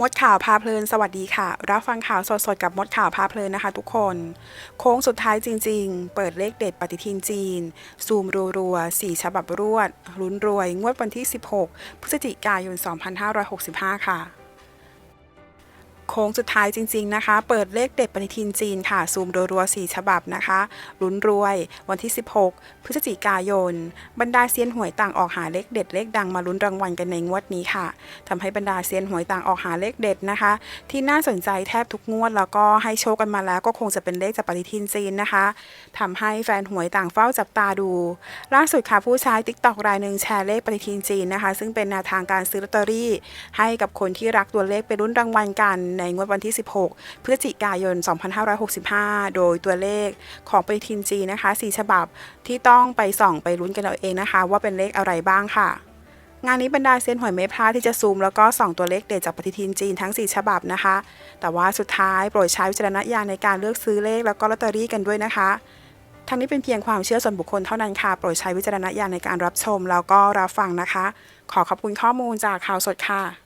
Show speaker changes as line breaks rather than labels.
มดข่าวพาเพลินสวัสดีค่ะ รับฟังข่าวสดๆกับมดข่าวพาเพลินนะคะทุกคน โค้งสุดท้ายจริงๆ เปิดเลขเด็ดปฏิทินจีน ซูมรัวๆ 4 ฉบับรวดลุ้นรวย งวดวันที่ 16 พฤศจิกายน 2565 ค่ะ ค้งสุดท้ายจริง ๆ นะคะ เปิดเลขเด็ดปฏิทินจีนค่ะ ซูมรัวๆ4ฉบับนะคะลุ้นรวย วันที่ 16 พฤศจิกายน บรรดาเซียนหวยต่างออกหาเลขเด็ดเลขดังมาลุ้นรางวัลกันในงวดนี้ค่ะทำให้บรรดาเซียนหวยต่างออกหาเลขเด็ดนะคะ ที่น่าสนใจแทบทุกงวด แล้วก็ให้โชคกันมาแล้วก็คงจะเป็นเลขจากปฏิทินจีนนะคะทำให้แฟนหวยต่างเฝ้าจับตาดู ล่าสุดค่ะผู้ใช้ TikTok รายหนึ่งแชร์เลขปฏิทินจีนนะคะ ซึ่งเป็นแนวทางการซื้อลอตเตอรี่ ให้กับคนที่รักตัวเลขไปรุ่นรางวัลกันในงวดวันที่ 16 พฤศจิกายน 2565 โดยตัวเลขของปฏิทินจีนนะคะ 4 ฉบับที่ต้องไปส่องไปลุ้นกันเอาเองนะคะ ว่าเป็นเลขอะไรบ้างค่ะงานนี้บรรดาเซียนหวยไม่พลาดที่จะซูมแล้วก็ส่องตัวเลขเด็ดจากปฏิทินจีนทั้ง 4 ฉบับนะคะ แต่ว่าสุดท้ายโปรดใช้วิจารณญาณในการเลือกซื้อเลขแล้วก็ลอตเตอรี่กันด้วยนะคะ ทั้งนี้เป็นเพียงความเชื่อส่วนบุคคลเท่านั้นค่ะ โปรดใช้วิจารณญาณในการรับชมแล้วก็รับฟังนะคะ ขอขอบคุณข้อมูลจากข่าวสดค่ะ